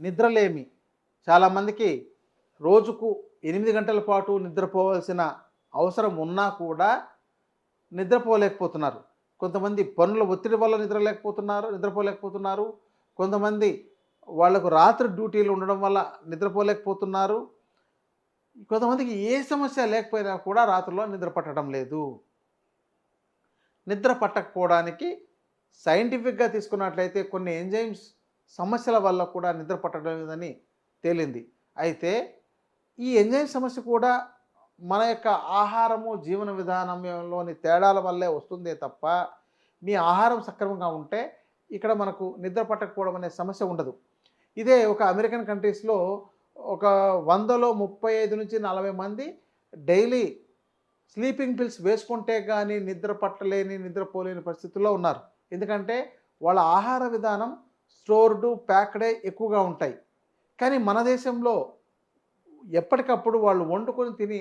నిద్రలేమి. చాలామందికి రోజుకు ఎనిమిది గంటల పాటు నిద్రపోవాల్సిన అవసరం ఉన్నా కూడా నిద్రపోలేకపోతున్నారు. కొంతమంది పనుల ఒత్తిడి వల్ల నిద్రలేకపోతున్నారు నిద్రపోలేకపోతున్నారు. కొంతమంది వాళ్ళకు రాత్రి డ్యూటీలు ఉండడం వల్ల నిద్రపోలేకపోతున్నారు. కొంతమందికి ఏ సమస్య లేకపోయినా కూడా రాత్రిలో నిద్ర పట్టడం లేదు. నిద్ర పట్టకపోవడానికి సైంటిఫిక్గా తీసుకున్నట్లయితే కొన్ని ఎంజైమ్స్ సమస్యల వల్ల కూడా నిద్ర పట్టడం లేదని తేలింది. అయితే ఈ ఎంజైమ్ సమస్య కూడా మన యొక్క ఆహారము జీవన విధానంలోని తేడాల వల్లే వస్తుందే తప్ప మీ ఆహారం సక్రమంగా ఉంటే ఇక్కడ మనకు నిద్ర పట్టకపోవడం అనే సమస్య ఉండదు. ఇదే ఒక అమెరికన్ కంట్రీస్లో ఒక వందలో ముప్పై ఐదు నుంచి నలభై మంది డైలీ స్లీపింగ్ పిల్స్ వేసుకుంటే కానీ నిద్ర పట్టలేని నిద్రపోలేని పరిస్థితుల్లో ఉన్నారు. ఎందుకంటే వాళ్ళ ఆహార విధానం స్టోర్డు ప్యాక్డే ఎక్కువగా ఉంటాయి. కానీ మన దేశంలో ఎప్పటికప్పుడు వాళ్ళు వండుకొని తిని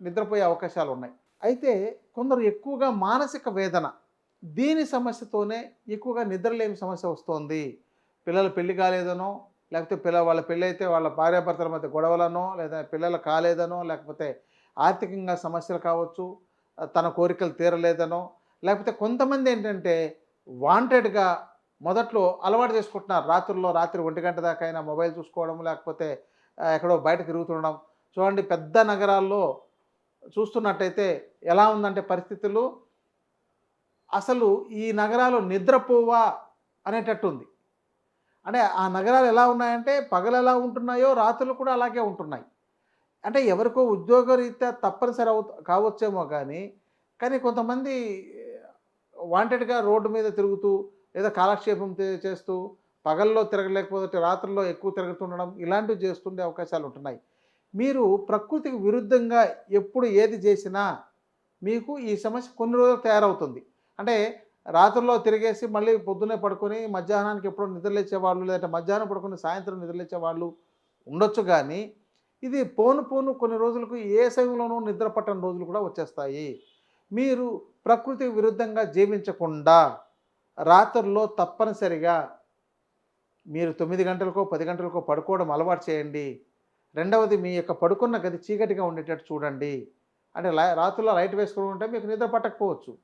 నిద్రపోయే అవకాశాలు ఉన్నాయి. అయితే కొందరు ఎక్కువగా మానసిక వేదన దీని సమస్యతోనే ఎక్కువగా నిద్రలేని సమస్య వస్తోంది. పిల్లలు పెళ్ళి కాలేదనో లేకపోతే పిల్ల వాళ్ళ పెళ్ళి అయితే వాళ్ళ భార్యాభర్తల మధ్య గొడవలనో లేదా పిల్లలు కాలేదనో లేకపోతే ఆర్థికంగా సమస్యలు కావచ్చు తన కోరికలు తీరలేదనో లేకపోతే కొంతమంది ఏంటంటే వాంటెడ్గా మొదట్లో అలవాటు చేసుకుంటున్నారు. రాత్రుల్లో రాత్రి ఒంటి గంట దాకా అయినా మొబైల్ చూసుకోవడం లేకపోతే ఎక్కడో బయట తిరుగుతుండడం. చూడండి పెద్ద నగరాల్లో చూస్తున్నట్టయితే ఎలా ఉందంటే పరిస్థితులు అసలు ఈ నగరాలు నిద్రపోవా అనేటట్టు ఉంది అంటే ఆ నగరాలు ఎలా ఉన్నాయంటే పగలు ఎలా ఉంటున్నాయో రాత్రులు కూడా అలాగే ఉంటున్నాయి. అంటే ఎవరికో ఉద్యోగరీత్యా తప్పనిసరి అవు కావచ్చేమో కానీ కానీ కొంతమంది వాంటెడ్గా రోడ్డు మీద తిరుగుతూ లేదా కాలక్షేపం చేస్తూ పగల్లో తిరగలేకపోతే రాత్రుల్లో ఎక్కువ తిరుగుతుండడం ఇలాంటివి చేస్తుండే అవకాశాలు ఉంటున్నాయి. మీరు ప్రకృతికి విరుద్ధంగా ఎప్పుడు ఏది చేసినా మీకు ఈ సమస్య కొన్ని రోజులు తయారవుతుంది. అంటే రాత్రుల్లో తిరిగేసి మళ్ళీ పొద్దున్నే పడుకొని మధ్యాహ్నానికి ఎప్పుడో నిద్రలేచేవాళ్ళు లేదంటే మధ్యాహ్నం పడుకొని సాయంత్రం నిద్రలేచేవాళ్ళు ఉండొచ్చు కానీ ఇది పోను పోను కొన్ని రోజులకు ఏ సమయంలోనూ నిద్ర పట్టని రోజులు కూడా వచ్చేస్తాయి. మీరు ప్రకృతికి విరుద్ధంగా జీవించకుండా రాత్రుల్లో తప్పనిసరిగా మీరు తొమ్మిది గంటలకో పది గంటలకో పడుకోవడం అలవాటు చేయండి. రెండవది మీ యొక్క పడుకున్న గది చీకటిగా ఉండేటట్టు చూడండి. అంటే లై రాత్రుల్లో లైట్ వేసుకుని ఉంటే మీకు నిద్ర పట్టకపోవచ్చు.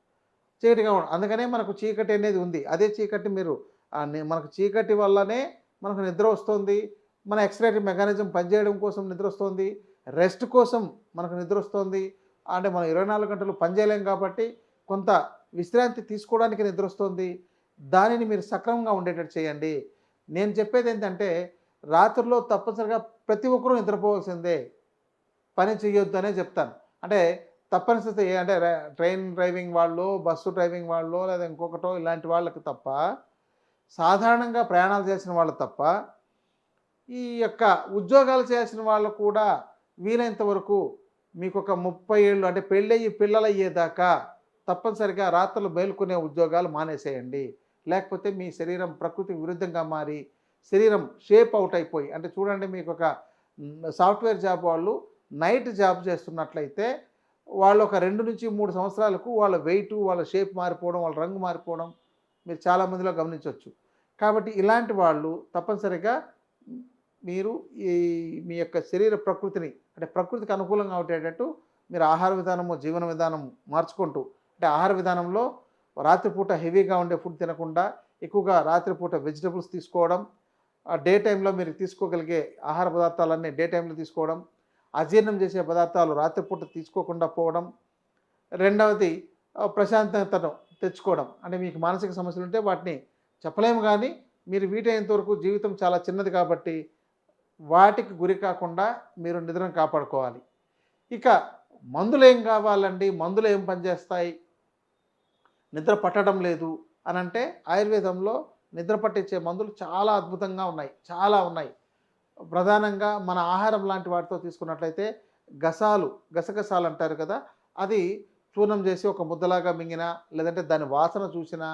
చీకటిగా ఉండ అందుకనే మనకు చీకటి అనేది ఉంది. అదే చీకటి మీరు మనకు చీకటి వల్లనే మనకు నిద్ర వస్తుంది. మన ఎక్స్రేటివ్ మెకానిజం పనిచేయడం కోసం నిద్ర వస్తుంది. రెస్ట్ కోసం మనకు నిద్ర వస్తుంది. అంటే మనం ఇరవై నాలుగు గంటలు పనిచేయలేం కాబట్టి కొంత విశ్రాంతి తీసుకోవడానికి నిద్ర వస్తుంది దానిని మీరు సక్రమంగా ఉండేటట్టు చేయండి. నేను చెప్పేది ఏంటంటే రాత్రిలో తప్పనిసరిగా ప్రతి ఒక్కరూ నిద్రపోవాల్సిందే. పని చేయొద్దు అనే చెప్తాను. అంటే తప్పనిసరి అంటే ట్రైన్ డ్రైవింగ్ వాళ్ళు బస్సు డ్రైవింగ్ వాళ్ళు లేదా ఇంకొకటో ఇలాంటి వాళ్ళకి తప్ప సాధారణంగా ప్రయాణాలు చేసిన వాళ్ళు తప్ప ఈ యొక్క ఉద్యోగాలు చేసిన వాళ్ళు కూడా వీలైనంత వరకు మీకు ఒక ముప్పై ఏళ్ళు అంటే పెళ్ళయ్యి పిల్లలు అయ్యేదాకా తప్పనిసరిగా రాత్రులు మేలుకునే ఉద్యోగాలు మానేసేయండి. లేకపోతే మీ శరీరం ప్రకృతికి విరుద్ధంగా మారి శరీరం షేప్ అవుట్ అయిపోయి అంటే చూడండి మీకు ఒక సాఫ్ట్వేర్ జాబ్ వాళ్ళు నైట్ జాబ్ చేస్తున్నట్లయితే వాళ్ళు ఒక రెండు నుంచి మూడు సంవత్సరాలకు వాళ్ళ వెయిట్ వాళ్ళ షేప్ మారిపోవడం వాళ్ళ రంగు మారిపోవడం మీరు చాలా మందిలో గమనించవచ్చు కాబట్టి ఇలాంటి వాళ్ళు తప్పనిసరిగా మీరు ఈ మీ యొక్క శరీర ప్రకృతిని అంటే ప్రకృతికి అనుకూలంగా ఉండేటట్టు మీరు ఆహార విధానము జీవన విధానం మార్చుకుంటూ అంటే ఆహార విధానంలో రాత్రిపూట హెవీగా ఉండే ఫుడ్ తినకుండా ఎక్కువగా రాత్రిపూట వెజిటబుల్స్ తీసుకోవడం డే టైంలో మీరు తీసుకోగలిగే ఆహార పదార్థాలన్నీ డే టైంలో తీసుకోవడం అజీర్ణం చేసే పదార్థాలు రాత్రిపూట తీసుకోకుండా పోవడం రెండవది ప్రశాంతతను తెచ్చుకోవడం అంటే మీకు మానసిక సమస్యలు ఉంటే వాటిని చెప్పలేము కానీ మీరు వీటైనంత వరకు జీవితం చాలా చిన్నది కాబట్టి వాటికి గురి కాకుండా మీరు నిద్రను కాపాడుకోవాలి. ఇక మందులు ఏం కావాలండి? మందులు ఏం పనిచేస్తాయి? నిద్ర పట్టడం లేదు అని అంటే ఆయుర్వేదంలో నిద్ర పట్టించే మందులు చాలా అద్భుతంగా ఉన్నాయి చాలా ఉన్నాయి. ప్రధానంగా మన ఆహారం లాంటి వాటితో తీసుకున్నట్లయితే గసాలు గసగసాలు అంటారు కదా అది చూర్ణం చేసి ఒక ముద్దలాగా మింగినా లేదంటే దాని వాసన చూసినా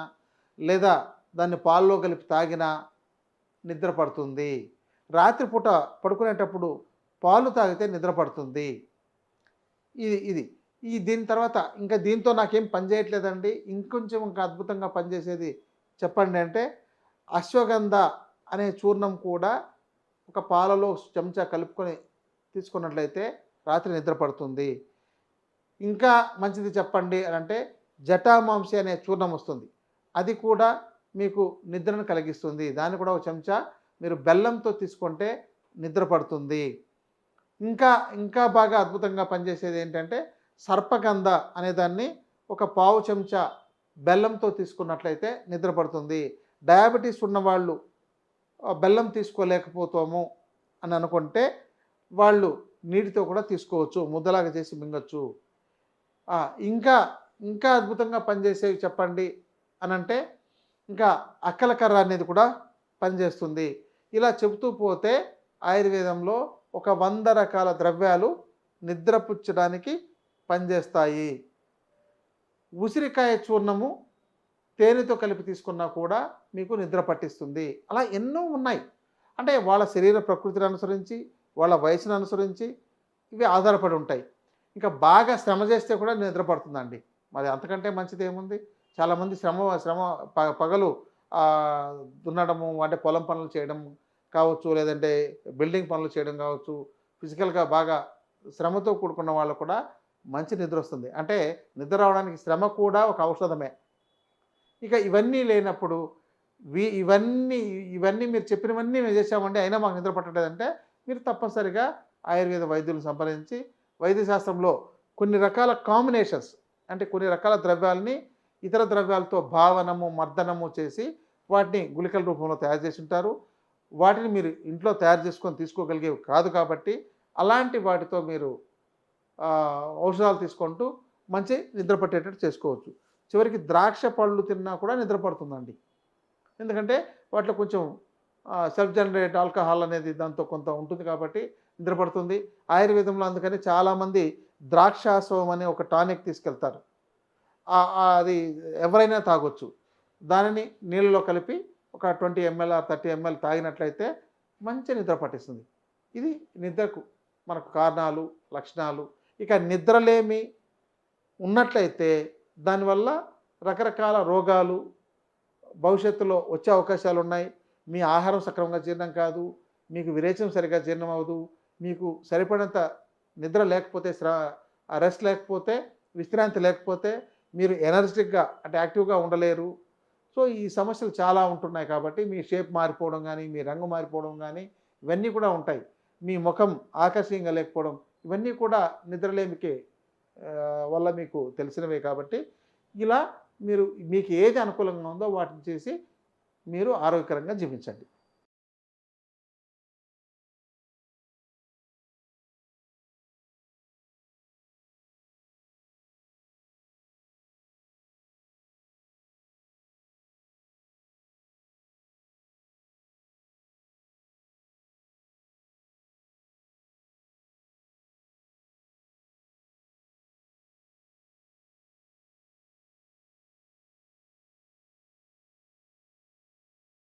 లేదా దాన్ని పాల్లో కలిపి తాగినా నిద్ర పడుతుంది. రాత్రిపూట పడుకునేటప్పుడు పాలు తాగితే నిద్ర పడుతుంది. ఇది ఇది. ఈ దీని తర్వాత ఇంకా దీంతో నాకేం పని చేయట్లేదండి. ఇంకొంచెం ఇంకా అద్భుతంగా పనిచేసేది చెప్పండి అంటే అశ్వగంధ అనే చూర్ణం కూడా ఒక పాలలో చెంచా కలుపుకొని తీసుకున్నట్లయితే రాత్రి నిద్ర పడుతుంది. ఇంకా మంచిది చెప్పండి అని అంటే జటామాంసి అనే చూర్ణం వస్తుంది. అది కూడా మీకు నిద్రను కలిగిస్తుంది. దాన్ని కూడా ఒక చెంచా మీరు బెల్లంతో తీసుకుంటే నిద్ర పడుతుంది. ఇంకా ఇంకా బాగా అద్భుతంగా పనిచేసేది ఏంటంటే సర్పగంధ అనేదాన్ని ఒక పావు చెంచా బెల్లంతో తీసుకున్నట్లయితే నిద్రపడుతుంది. డయాబెటీస్ ఉన్నవాళ్ళు బెల్లం తీసుకోలేకపోతాము అని అనుకుంటే వాళ్ళు నీటితో కూడా తీసుకోవచ్చు ముద్దలాగా చేసి మింగచ్చు. ఇంకా ఇంకా అద్భుతంగా పనిచేసేవి చెప్పండి అని అంటే ఇంకా అక్కలకర్ర అనేది కూడా పనిచేస్తుంది. ఇలా చెబుతూ పోతే ఆయుర్వేదంలో ఒక వంద రకాల ద్రవ్యాలు నిద్రపుచ్చడానికి పనిచేస్తాయి. ఉసిరికాయ చూర్ణము తేనెతో కలిపి తీసుకున్నా కూడా మీకు నిద్ర పట్టిస్తుంది. అలా ఎన్నో ఉన్నాయి. అంటే వాళ్ళ శరీర ప్రకృతిని అనుసరించి వాళ్ళ వయసును అనుసరించి ఇవి ఆధారపడి ఉంటాయి. ఇంకా బాగా శ్రమ చేస్తే కూడా నిద్ర పడుతుందండి. మరి అంతకంటే మంచిది ఏముంది? చాలామంది శ్రమ శ్రమ పగలు దున్నడము అంటే పొలం పనులు చేయడం కావచ్చు లేదంటే బిల్డింగ్ పనులు చేయడం కావచ్చు ఫిజికల్గా బాగా శ్రమతో కూడుకున్న వాళ్ళు కూడా మంచి నిద్ర వస్తుంది. అంటే నిద్ర రావడానికి శ్రమ కూడా ఒక ఔషధమే. ఇక ఇవన్నీ లేనప్పుడు వీ ఇవన్నీ ఇవన్నీ మీరు చెప్పినవన్నీ మేము చేసామండి అయినా మాకు నిద్ర పట్టలేదంటే మీరు తప్పనిసరిగా ఆయుర్వేద వైద్యులను సంప్రదించి వైద్యశాస్త్రంలో కొన్ని రకాల కాంబినేషన్స్ అంటే కొన్ని రకాల ద్రవ్యాలని ఇతర ద్రవ్యాలతో భావనము మర్దనము చేసి వాటిని గుళికల రూపంలో తయారు చేసి ఉంటారు. వాటిని మీరు ఇంట్లో తయారు చేసుకొని తీసుకోగలిగేవి కాదు కాబట్టి అలాంటి వాటితో మీరు ఔషధాలు తీసుకుంటూ మంచి నిద్ర పట్టేటట్టు చేసుకోవచ్చు. చివరికి ద్రాక్ష పళ్ళు తిన్నా కూడా నిద్ర పడుతుందండి. ఎందుకంటే వాటిలో కొంచెం సెల్ఫ్ జనరేట్ ఆల్కహాల్ అనేది దాంతో కొంత ఉంటుంది కాబట్టి నిద్ర పడుతుంది. ఆయుర్వేదంలో అందుకని చాలామంది ద్రాక్షాసవం అనే ఒక టానిక్ తీసుకెళ్తారు. అది ఎవరైనా తాగొచ్చు. దానిని నీళ్ళలో కలిపి ఒక twenty ML or thirty ML తాగినట్లయితే మంచి నిద్ర పట్టిస్తుంది. ఇది నిద్రకు మనకు కారణాలు లక్షణాలు ఇక నిద్రలేమి ఉన్నట్లయితే దానివల్ల రకరకాల రోగాలు భవిష్యత్తులో వచ్చే అవకాశాలు ఉన్నాయి. మీ ఆహారం సక్రమంగా జీర్ణం కాదు మీకు విరేచనం సరిగా జీర్ణం అవ్వదు మీకు సరిపడంత నిద్ర లేకపోతే రెస్ట్ లేకపోతే విశ్రాంతి లేకపోతే మీరు ఎనర్జెటిక్గా అంటే యాక్టివ్గా ఉండలేరు. సో ఈ సమస్యలు చాలా ఉంటున్నాయి కాబట్టి మీ షేప్ మారిపోవడం కానీ మీ రంగు మారిపోవడం కానీ ఇవన్నీ కూడా ఉంటాయి. మీ ముఖం ఆకర్షణీయంగా లేకపోవడం ఇవన్నీ కూడా నిద్రలేమికే వల్ల మీకు తెలిసినవే కాబట్టి ఇలా మీరు మీకు ఏది అనుకూలంగా ఉందో వాటిని చేసి మీరు ఆరోగ్యకరంగా జీవించండి.